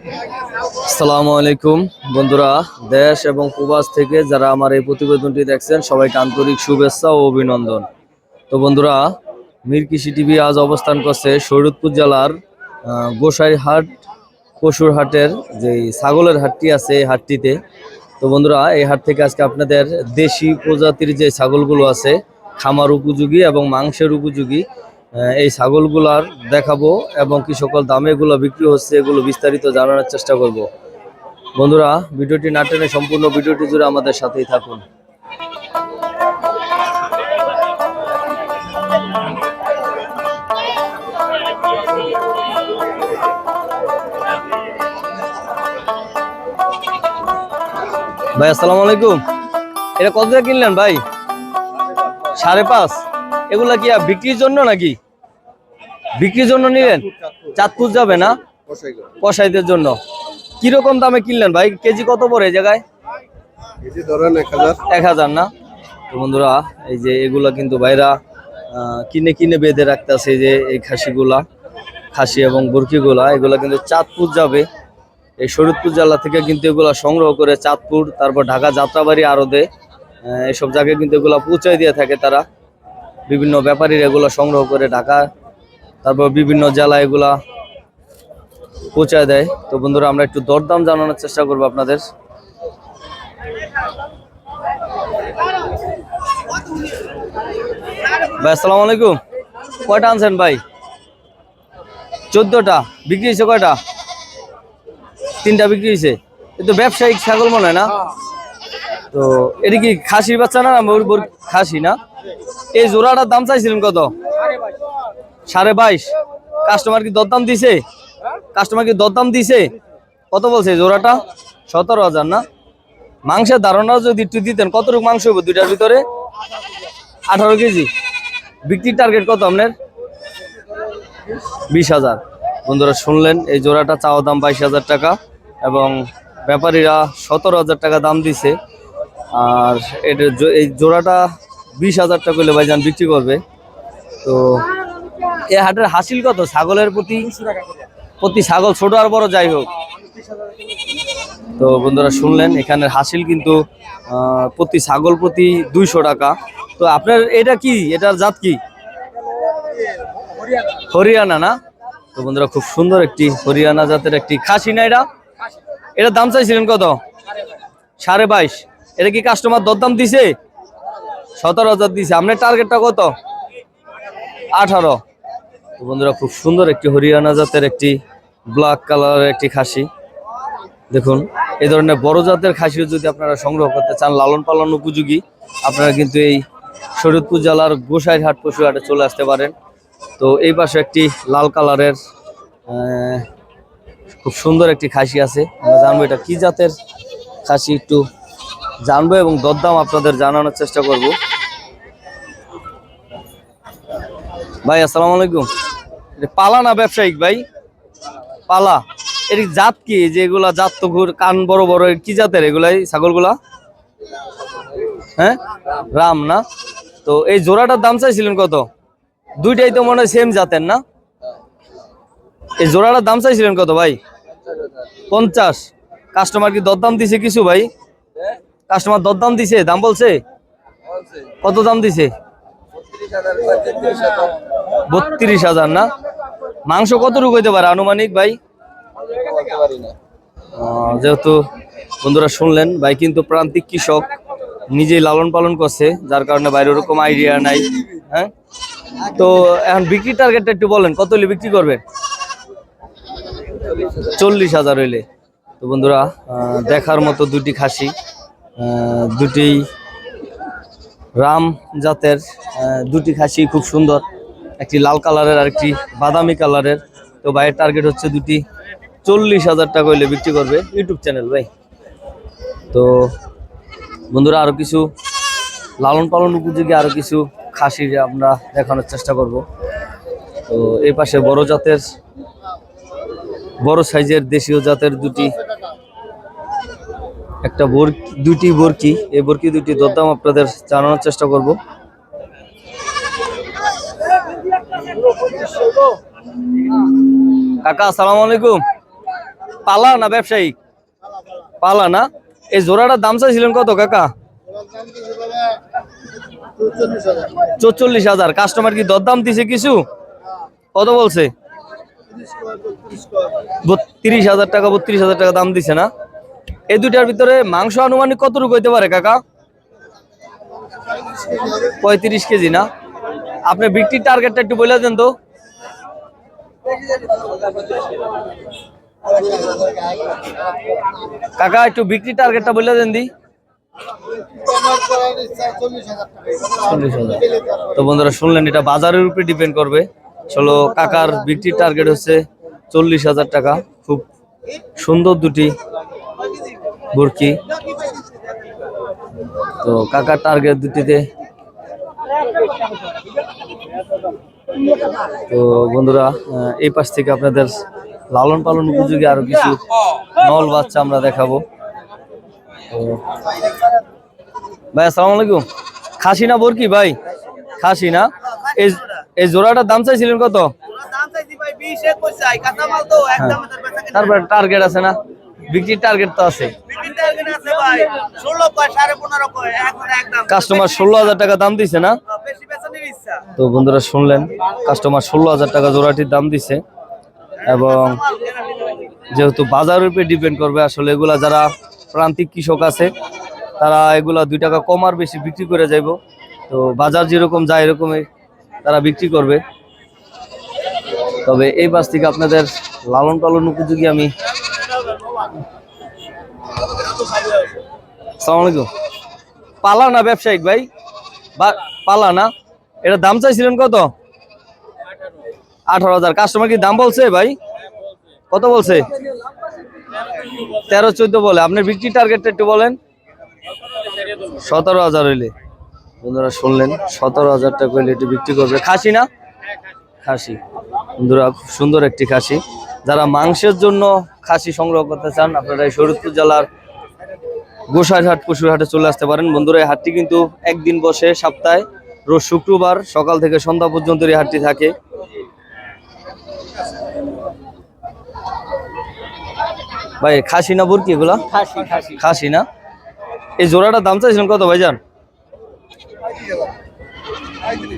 আসসালামু আলাইকুম বন্ধুরা। দেশ এবং প্রবাস থেকে যারা আমার এই প্রতিবেদনটি দেখছেন সবাইকে আন্তরিক শুভেচ্ছা ও অভিনন্দন। তো বন্ধুরা মীর কৃষি টিভি আজ অবস্থান করছে শরীয়তপুর জেলার আহ, গোসাইরহাট পশুর হাটের যে ছাগলের হাটটি আছে এই হাটটিতে। তো বন্ধুরা এই হাট থেকে আজকে আপনাদের দেশি প্রজাতির যে ছাগলগুলো আছে খামার উপযোগী এবং মাংসের উপযোগী এই ছাগলগুলার দেখাবো এবং কি সকল দামে এগুলো বিক্রি হচ্ছে এগুলো বিস্তারিত জানানোর চেষ্টা করব। বন্ধুরা, ভিডিওটি না টেনে সম্পূর্ণ ভিডিওটি জুড়ে আমাদের সাথেই থাকুন। ভাই, আসসালামু আলাইকুম। এটা কত কিনলেন ভাই? সাড়ে পাঁচ। এগুলা কি আর বিক্রির জন্য নাকি? বিক্রির জন্য নিলেন? চাঁদপুর যাবে না? কসাইদের জন্য। কীরকম দামে কিনলেন ভাই? কেজি কত পড়ে জায়গায়? ধরেন এক হাজার। না? তো বন্ধুরা এই যে এগুলা কিন্তু ভাইরা কিনে কিনে বেঁধে রাখতেছে যে এই খাসিগুলা খাসি এবং বুরকিগুলা এগুলা কিন্তু চাঁদপুর যাবে। এই শরীদপুর জেলা থেকে কিন্তু এগুলা সংগ্রহ করে চাঁদপুর তারপর ঢাকা যাত্রাবাড়ি আরদে এসব জায়গায় কিন্তু এগুলা পৌঁছায় দিয়ে থাকে তারা। বিভিন্ন ব্যাপারীরা এগুলা সংগ্রহ করে ঢাকা, তারপর বিভিন্ন জেলায় এগুলা পৌঁছায় দেয়। তো বন্ধুরা, আমরা একটু দরদাম জানানোর চেষ্টা করব আপনাদের। ভাই, আসসালামু আলাইকুম। কয়টা আনছেন ভাই? চোদ্দটা। বিক্রি হয়েছে কয়টা? তিনটা বিক্রি হয়েছে। এ তো ব্যবসায়িক ছাগল মনে হয় না? তো এটা কি খাসির বাচ্চা না খাসি না? এই জোড়াটার দাম চাইছিলেন কত? সাড়ে বাইশ। কাস্টমার কি দরদাম দিছে? কাস্টমার কি দরদাম দিছে? কত বলছে জোড়াটা? সতেরো হাজার না? মাংসের ধারণা যদি একটু দিতেন কতটুকু মাংস হবে দুইটার ভিতরে? আঠারো কেজি। বিক্রির টার্গেট কত আপনার? বিশ হাজার। বন্ধুরা শুনলেন, এই জোড়াটা চাওয়া দাম বাইশ হাজার টাকা এবং ব্যাপারীরা সতেরো হাজার টাকা দাম দিছে। আর এটা এই জোড়াটা বিশ হাজার টাকা করলে ভাইজান বিক্রি করবে। তো এ হাটের হাসিল কত? ছাগলের প্রতি প্রতি ছাগল ছোট আর বড় যাই হোক। তো বন্ধুরা শুনলেন, এখানের হাসিল কিন্তু প্রতি ছাগল প্রতি দুইশো টাকা। তো আপনার এটা কি? এটার জাত কি? হরিয়ানা না? তো বন্ধুরা খুব সুন্দর একটি হরিয়ানা জাতের একটি খাসি না এটা? এটার দাম চাইছিলেন কত? সাড়ে বাইশ। এটা কি কাস্টমার দরদাম দিছে? সতেরো হাজার দিছে। আপনার টার্গেটটা কত? আঠারো। বন্ধুরা, খুব সুন্দর একটি হরিয়ানা জাতের একটি ব্ল্যাক কালারের একটি খাসি। দেখুন, এই ধরনের বড় জাতের খাসিও যদি আপনারা সংগ্রহ করতে চান, লালন পালন উপযোগী, আপনারা কিন্তু এই শরীয়তপুর জেলার গোসাইরহাট পশু হাটে চলে আসতে পারেন। তো এই পাশে একটি লাল কালারের খুব সুন্দর একটি খাসি আছে। আমরা জানব এটা কি জাতের খাসি, একটু জানব এবং দরদাম আপনাদের জানানোর চেষ্টা করব। ভাই, আসসালামু আলাইকুম। পালা না ব্যবসায়িক ভাই? পালা। এর জাত কি? যে এগুলা জাত তো ঘুর কান বড় বড় কি জাতের এগুলাই ছাগলগুলা? হ্যাঁ? রাম না? তো এই জোড়াটার দাম চাইছিলেন কত? দুইটাই তো মনে হয় সেম জাতের না? এই জোড়াটার দাম চাইছিলেন কত ভাই? পঞ্চাশ। কাস্টমার কি দরদাম দিছে কিছু ভাই? কাস্টমার দরদাম দিছে, দাম বলছে? কত দাম দিছে? বত্রিশ হাজার না? মাংস কত রূপ হইতে পারে আনুমানিক ভাই? যেহেতু বন্ধুরা শুনলেন, ভাই কিন্তু প্রান্তিক কৃষক, নিজেই লালন পালন করছে, যার কারণে বাইরে ওরকম আইডিয়া নাই হ্যাঁ? তো এখন বিক্রি টার্গেটটা একটু বলেন, কত হলে বিক্রি করবেন চল্লিশ হাজার হইলে। তো বন্ধুরা দেখার মতো দুটি খাসি। দুটি রাম জাতের দুটি খাসি খুব সুন্দর। একটি লাল কালারের আর একটি বাদামি কালারের। তো ভাইয়ের টার্গেট হচ্ছে দুটি চল্লিশ হাজার টাকা হইলে বিক্রি করবে ইউটিউব চ্যানেল ভাই। তো বন্ধুরা আরও কিছু লালন পালন উপযোগী আরও কিছু খাসি আমরা দেখানোর চেষ্টা করব। তো এই পাশে বড় জাতের, বড় সাইজের দেশীয় জাতের দুটি একটা বোর দুটি বরকি। এই বরকি দুটি দরদাম আপনাদের জানানোর চেষ্টা করব। কাকা, আসসালামু আলাইকুম। পালা না ব্যবসায়িক পালা না? এই জোড়াটার দাম চাইছিলেন কত, কাকা? চল্লিশ হাজার। কাস্টমার কি দরদাম দিছে কিছু? কত বলছে? বত্রিশ হাজার টাকা, বত্রিশ হাজার টাকা দাম দিছে না? এই দুইটার ভিতরে মাংস আনুমানিক কতটুকু হইতে পারে, কাকা? পঁয়ত্রিশ কেজি, না? আপনি বিক্রির টার্গেটটা একটু বলে দেন তো। কাকা, একটু বিক্রি টার্গেটটা বলে দেন দি। তো বন্ধুরা শুনলেন, এটা বাজারের উপরে ডিপেন্ড করবে। চলো, কাকার বিক্রির টার্গেট হচ্ছে চল্লিশ হাজার টাকা। খুব সুন্দর দুটি বুরকি। তো কাকার টার্গেট দুটিতে। তো বন্ধুরা এই পাশ থেকে আপনাদের লালন পালন উপযোগী আরও কিছু নল বাচ্চা আমরা দেখাবো। ভাই আসসালামু আলাইকুম। খাসি না বরকি ভাই? খাসি না? এই এই জোড়াটার দাম চাইছিলেন কত? হ্যাঁ। তারপরে টার্গেট আছে না? বিক্রির টার্গেট তো আছে। কাস্টমার ষোলো হাজার টাকা দাম দিছে না? তো বন্ধুরা শুনলেন কাস্টমার ষোলো হাজার টাকা জোড়াটির দাম দিছে এবং যেহেতু বাজারের উপরে ডিপেন্ড করবে আসলে এগুলা যারা প্রান্তিক কৃষক আছে তারা এগুলা দুই টাকা কম আর বেশি বিক্রি করে যাইব। তো বাজার যেরকম যায় এরকমই তারা বিক্রি করবে। তবে এই বাস থেকে আপনাদের লালন পালন উপযোগী আমি সালাম আলাইকুম। পালা না ব্যবসায়িক ভাই? বা, পালা না। এটা দাম চাইছিলেন কত? আঠারো হাজার। কাস্টমার কি দাম বলছে ভাই? কত বলছে? তেরো, চোদ্দ বলে। আপনার বিক্রি টার্গেটটা একটু বলেন। সতেরো হাজার হইলে। বন্ধুরা শুনলেন, সতেরো হাজার টাকা হইলে এটি বিক্রি করবে। খাসি না? খাসি। বন্ধুরা, খুব সুন্দর একটি খাসি। যারা মাংসের জন্য খাসি সংগ্রহ করতে চান, আপনারা এই শরীরপুর জেলার গোসাইরহাট পশুর হাটে চলে আসতে পারেন। বন্ধুরা এই হাটটি কিন্তু একদিন বসে সপ্তাহে রোজ শুক্রবার সকাল থেকে সন্ধ্যা পর্যন্ত এই হাটটি থাকে। ভাই খাসি না বুরকি এগুলা? খাসি না? এই জোড়াটার দাম চাইছিলেন কত ভাইজান?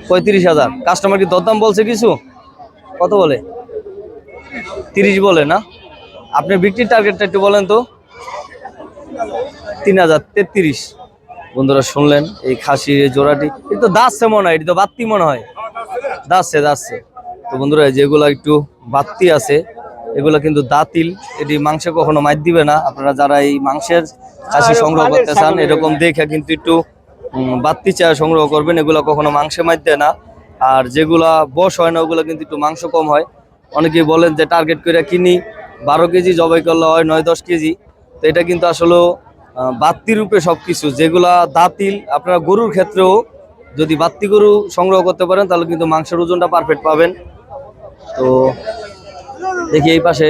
পঁয়ত্রিশ হাজার। কাস্টমার কি দরদাম বলছে কিছু? কত বলে? তিরিশ বলে না? আপনি বিক্রির টার্গেটটা একটু বলেন তো। তিন হাজার তেত্রিশ। বন্ধুরা শুনলেন এই খাসির জোড়াটি। এটা তো দাসছে মনে হয় এটা তো বাত্তি মনে হয়। দাসছে দাসছে তো বন্ধুরা যেগুলো একটু বাত্তি আছে এগুলো কিন্তু দাতিল। এটি মাংসে কখনো মাইর দিবে না। আপনারা যারা এই মাংসের খাসি সংগ্রহ করতে চান এরকম দেখে কিন্তু একটু বাত্তি চা সংগ্রহ করবেন। এগুলো কখনো মাংসে মাইর দেয় না। আর যেগুলা বস হয় না ওগুলো কিন্তু একটু মাংস কম হয়। অনেকেই বলেন যে টার্গেট করে কিনি। বারো কেজি জবাই করলে হয় নয় দশ কেজি। তো এটা কিন্তু আসলে বাত্তি রূপে সবকিছু যেগুলা দাতিল আপনারা গরুর ক্ষেত্রেও যদি বাত্তি গরু সংগ্রহ করতে পারেন তাহলে কিন্তু মাংসের ওজনটা পারফেক্ট পাবেন। তো দেখি এই পাশে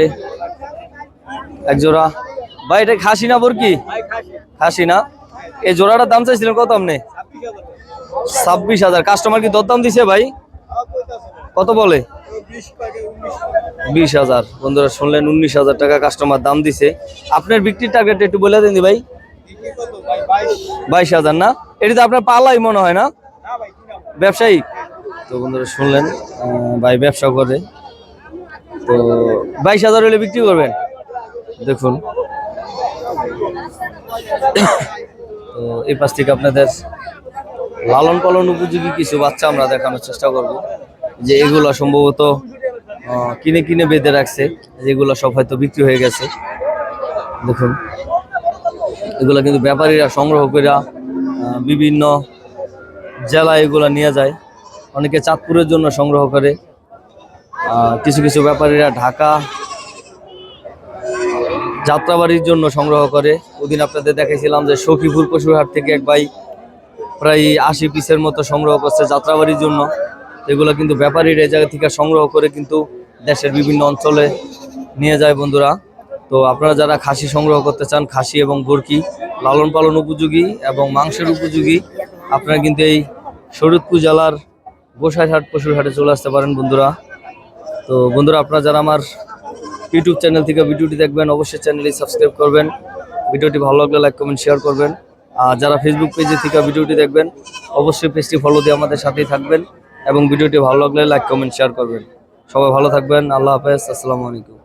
এক জোড়া। ভাই এটা খাসি না বরকি খাসি। না এই জোড়াটার দাম চাইছিলেন কত আপনি? ছাব্বিশ হাজার। কাস্টমার কি দরদাম দিছে ভাই? কত বলে? বিশ হাজার। বন্ধুরা শুনলেন উনিশ হাজার টাকা কাস্টমার দাম দিছে। আপনার বিক্রির টার্গেট একটু বলে দিন ভাই। বাইশ হাজার না? এটি তো আপনার পালাই মনে হয় না? ব্যবসায়ী? তো বন্ধুরা শুনলেন ভাই ব্যবসা করে। তো বাইশ হাজার হলে বিক্রি করবেন? দেখুন। তো এই পাশ থেকে আপনাদের লালন পালন উপযোগী কিছু বাচ্চা আমরা দেখানোর চেষ্টা করব। যে এগুলো সম্ভবত কিনে কিনে বেঁধে রাখছে, যেগুলো সব হয়তো বিক্রি হয়ে গেছে। দেখুন। এগুলো কিন্তু ব্যাপারীরা সংগ্রহ করে বিভিন্ন জেলায় এগুলো নিয়ে যায়। অনেকে চাঁদপুরের জন্য সংগ্রহ করে। কিছু কিছু ব্যাপারীরা ঢাকা যাত্রাবাড়ির জন্য সংগ্রহ করে। ওদিন আপনাদের দেখেছিলাম যে সখীপুর পশুরহাট থেকে এক ভাই প্রায় আশি পিসের মতো সংগ্রহ করছে যাত্রাবাড়ির জন্য। এগুলো কিন্তু ব্যাপারীরা এই জায়গা থেকে সংগ্রহ করে কিন্তু দেশের বিভিন্ন অঞ্চলে নিয়ে যায় বন্ধুরা। তো আপনারা যারা খাসি সংগ্রহ করতে চান, খাসি এবং বরকি, লালন পালন উপযোগী এবং মাংসের উপযোগী, আপনারা কিন্তু এই শরৎপুর জেলার গোসাইহাট পশুর হাটে চলে আসতে পারেন বন্ধুরা। তো বন্ধুরা, আপনারা যারা আমার ইউটিউব চ্যানেল থেকে ভিডিওটি দেখবেন, অবশ্যই চ্যানেলটি সাবস্ক্রাইব করবেন। ভিডিওটি ভালো লাগলে লাইক, কমেন্ট, শেয়ার করবেন। আর যারা ফেসবুক পেজে থেকে ভিডিওটি দেখবেন, অবশ্যই পেজটি ফলো দিয়ে আমাদের সাথেই থাকবেন এবং ভিডিওটি ভালো লাগলে লাইক, কমেন্ট, শেয়ার করবেন। সবাই ভালো থাকবেন। আল্লাহ হাফেজ। আসসালামু আলাইকুম।